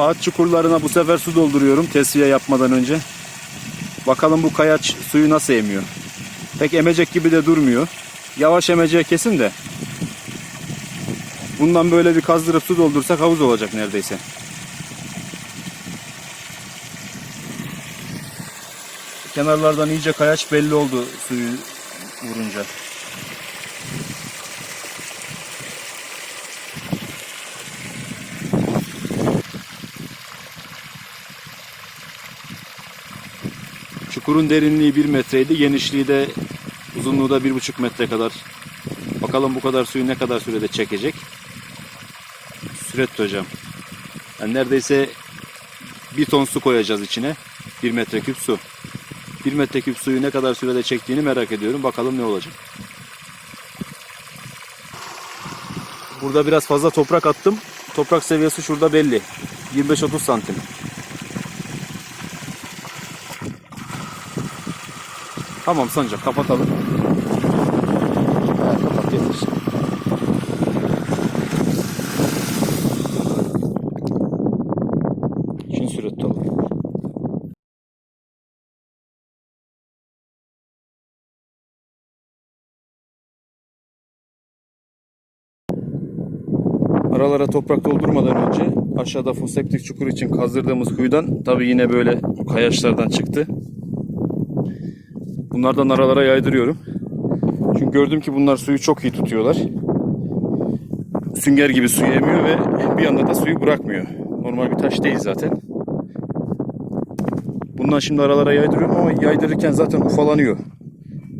ağaç çukurlarına bu sefer su dolduruyorum tesviye yapmadan önce. Bakalım bu kayaç suyu nasıl emiyor. Pek emecek gibi de durmuyor. Yavaş emeceği kesin de. Bundan böyle bir kazdırıp su doldursak havuz olacak neredeyse. Kenarlardan iyice kayaç belli oldu suyu vurunca. Çukurun derinliği 1 metreydi. Genişliği de uzunluğu da 1,5 metre kadar. Bakalım bu kadar suyu ne kadar sürede çekecek. Süret hocam. Yani neredeyse bir ton su koyacağız içine. 1 metreküp su. 1 metreküp suyu ne kadar sürede çektiğini merak ediyorum. Bakalım ne olacak. Burada biraz fazla toprak attım. Toprak seviyesi şurada belli. 25-30 santim. Tamam Sancak kapatalım. Evet, kapat yeter. Şimdi. Aralara toprak doldurmadan önce aşağıda foseptik çukur için kazdırdığımız kuyudan tabi yine böyle kayaçlardan çıktı. Bunlardan aralara yaydırıyorum. Çünkü gördüm ki bunlar suyu çok iyi tutuyorlar. Sünger gibi suyu emiyor ve bir anda da suyu bırakmıyor. Normal bir taş değil zaten. Bundan şimdi aralara yaydırıyorum ama yaydırırken zaten ufalanıyor.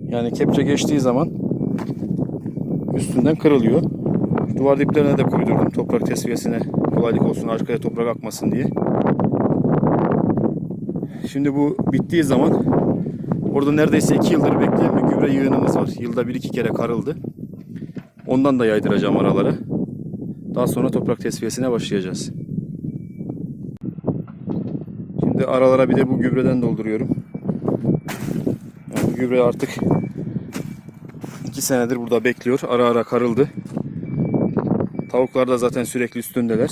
Yani kepçe geçtiği zaman üstünden kırılıyor. Duvar diplerine de koydurdum toprak tesviyesine kolaylık olsun arkaya toprak akmasın diye. Şimdi bu bittiği zaman orada neredeyse 2 yıldır bekleyen bir gübre yığınımız var. Yılda 1-2 kere karıldı. Ondan da yaydıracağım aralara. Daha sonra toprak tesviyesine başlayacağız. Şimdi aralara bir de bu gübreden dolduruyorum. Yani bu gübre artık 2 senedir burada bekliyor. Ara ara karıldı. Tavuklar da zaten sürekli üstündeler.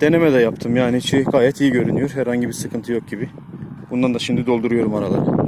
Deneme de yaptım yani içi gayet iyi görünüyor. Herhangi bir sıkıntı yok gibi. Bundan da şimdi dolduruyorum araları.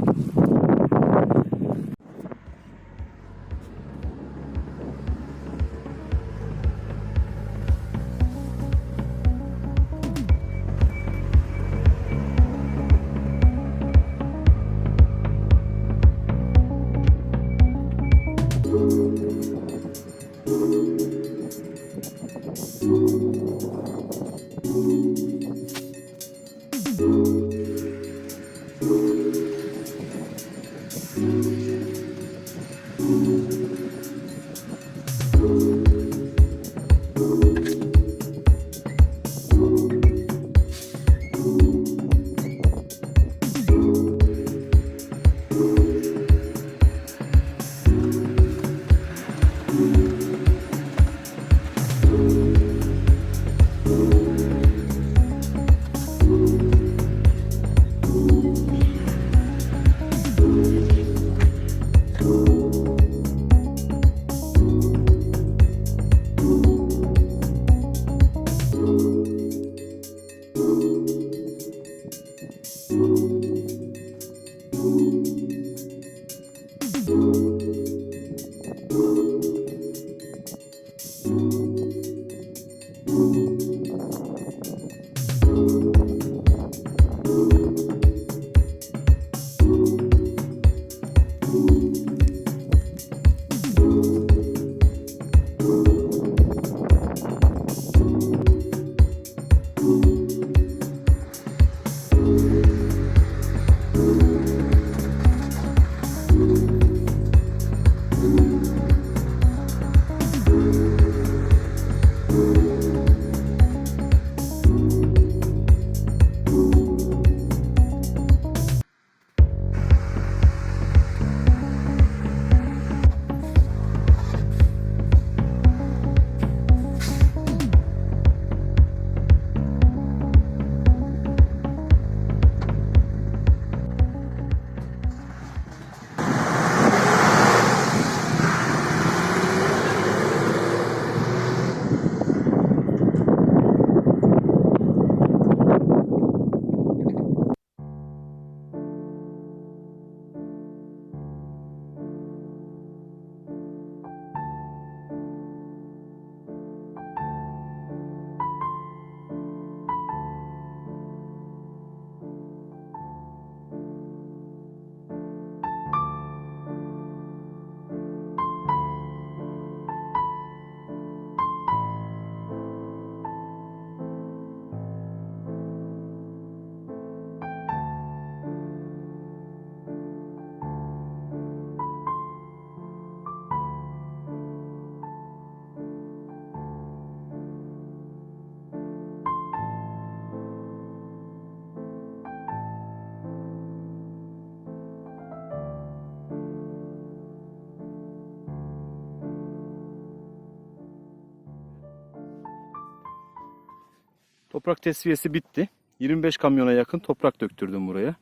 Toprak tesviyesi bitti. 25 kamyona yakın toprak döktürdüm buraya.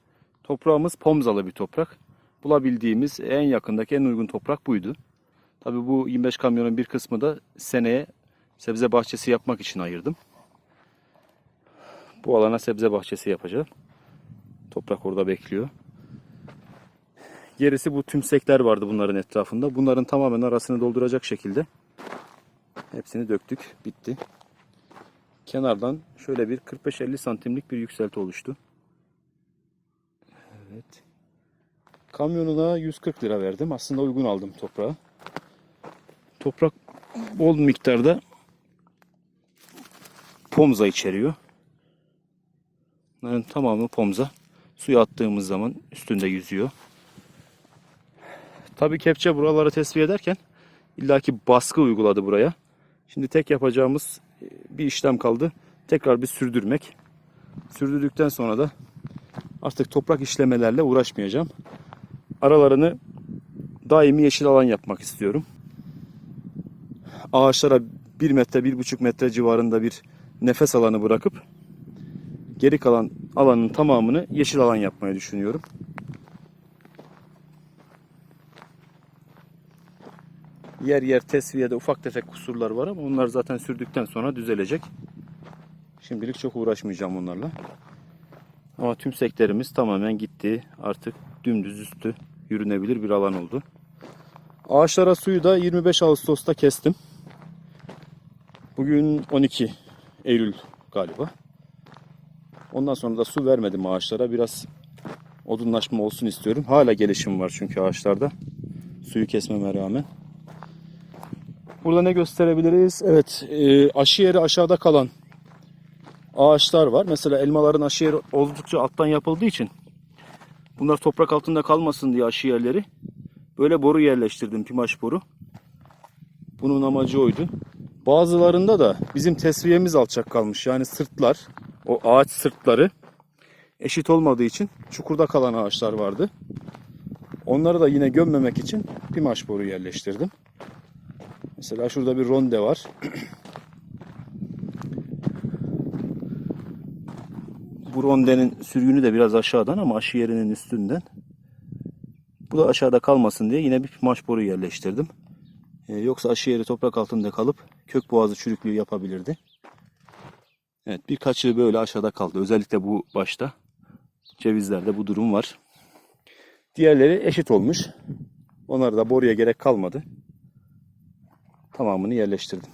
Toprağımız pomzalı bir toprak. Bulabildiğimiz en yakındaki en uygun toprak buydu. Tabi bu 25 kamyonun bir kısmı da seneye sebze bahçesi yapmak için ayırdım. Bu alana sebze bahçesi yapacağım. Toprak orada bekliyor. Gerisi bu tümsekler vardı bunların etrafında. Bunların tamamen arasını dolduracak şekilde hepsini döktük. Bitti. Kenardan şöyle bir 45-50 santimlik bir yükselti oluştu. Evet. Kamyonuna 140 lira verdim. Aslında uygun aldım toprağı. Toprak bol miktarda pomza içeriyor. Bunların tamamı pomza. Suya attığımız zaman üstünde yüzüyor. Tabii kepçe buraları tesviye ederken illaki baskı uyguladı buraya. Şimdi tek yapacağımız bir işlem kaldı. Tekrar bir sürdürmek. Sürdürdükten sonra da artık toprak işlemelerle uğraşmayacağım. Aralarını daimi yeşil alan yapmak istiyorum. Ağaçlara 1 metre, 1,5 metre civarında bir nefes alanı bırakıp geri kalan alanın tamamını yeşil alan yapmayı düşünüyorum. Yer yer tesviyede ufak tefek kusurlar var ama onlar zaten sürdükten sonra düzelecek. Şimdilik çok uğraşmayacağım onlarla. Ama tüm seklerimiz tamamen gitti. Artık dümdüz üstü yürünebilir bir alan oldu. Ağaçlara suyu da 25 Ağustos'ta kestim. Bugün 12 Eylül galiba. Ondan sonra da su vermedim ağaçlara. Biraz odunlaşma olsun istiyorum. Hala gelişim var çünkü ağaçlarda. Suyu kesmeme rağmen. Burada ne gösterebiliriz? Evet, e, aşı yeri aşağıda kalan ağaçlar var. Mesela elmaların aşı yeri oldukça alttan yapıldığı için bunlar toprak altında kalmasın diye aşı yerleri böyle boru yerleştirdim, pimaş boru. Bunun amacı oydu. Bazılarında da bizim tesviyemiz alçak kalmış. Yani sırtlar, o ağaç sırtları eşit olmadığı için çukurda kalan ağaçlar vardı. Onları da yine gömmemek için pimaş boru yerleştirdim. Mesela şurada bir ronde var. Bu rondenin sürgünü de biraz aşağıdan ama aşı yerinin üstünden. Bu da aşağıda kalmasın diye yine bir pimaş boru yerleştirdim. Ee, yoksa aşı yeri toprak altında kalıp kök boğazı çürüklüğü yapabilirdi. Evet birkaçı böyle aşağıda kaldı. Özellikle bu başta. Cevizlerde bu durum var. Diğerleri eşit olmuş. Onlara da boruya gerek kalmadı. Tamamını yerleştirdim.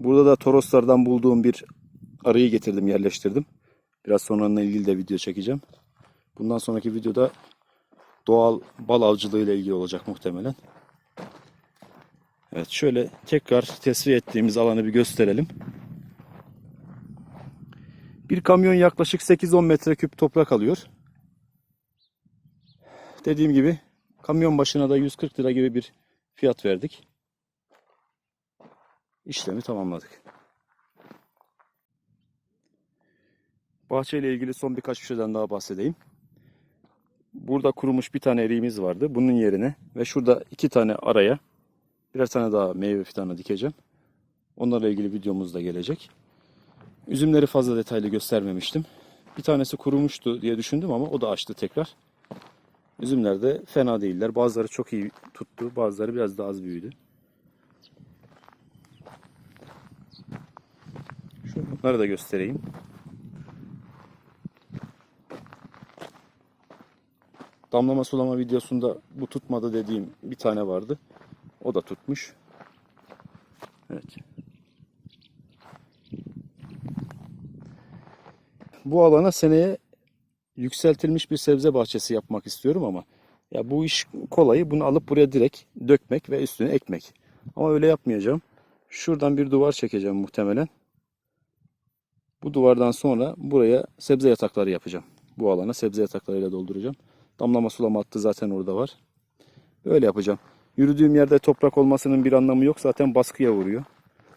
Burada da Toroslardan bulduğum bir arıyı getirdim yerleştirdim. Biraz sonra onunla ilgili de video çekeceğim. Bundan sonraki videoda doğal bal avcılığı ile ilgili olacak muhtemelen. Evet şöyle tekrar tesviye ettiğimiz alanı bir gösterelim. Bir kamyon yaklaşık 8-10 metreküp toprak alıyor. Dediğim gibi kamyon başına da 140 lira gibi bir fiyat verdik. İşlemi tamamladık. Bahçe ile ilgili son birkaç bir şeyden daha bahsedeyim. Burada kurumuş bir tane eriğimiz vardı. Bunun yerine ve şurada iki tane araya birer tane daha meyve fidanı dikeceğim. Onlarla ilgili videomuz da gelecek. Üzümleri fazla detaylı göstermemiştim. Bir tanesi kurumuştu diye düşündüm ama o da açtı tekrar. Üzümler de fena değiller. Bazıları çok iyi tuttu. Bazıları biraz daha az büyüdü. Şunları da göstereyim. Damlama sulama videosunda bu tutmadı dediğim bir tane vardı. O da tutmuş. Evet. Bu alana seneye yükseltilmiş bir sebze bahçesi yapmak istiyorum ama ya bu iş kolayı bunu alıp buraya direkt dökmek ve üstüne ekmek. Ama öyle yapmayacağım. Şuradan bir duvar çekeceğim muhtemelen. Bu duvardan sonra buraya sebze yatakları yapacağım. Bu alana sebze yataklarıyla dolduracağım. Damlama sulama hattı zaten orada var. Böyle yapacağım. Yürüdüğüm yerde toprak olmasının bir anlamı yok. Zaten baskıya vuruyor.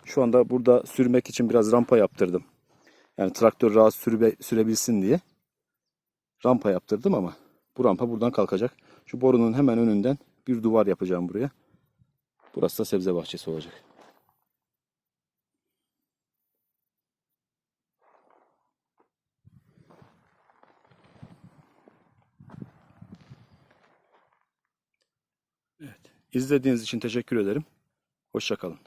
Şu anda burada sürmek için biraz rampa yaptırdım. Yani traktör rahat sürbe, sürebilsin diye rampa yaptırdım ama bu rampa buradan kalkacak. Şu borunun hemen önünden bir duvar yapacağım buraya. Burası da sebze bahçesi olacak. Evet. İzlediğiniz için teşekkür ederim. Hoşçakalın.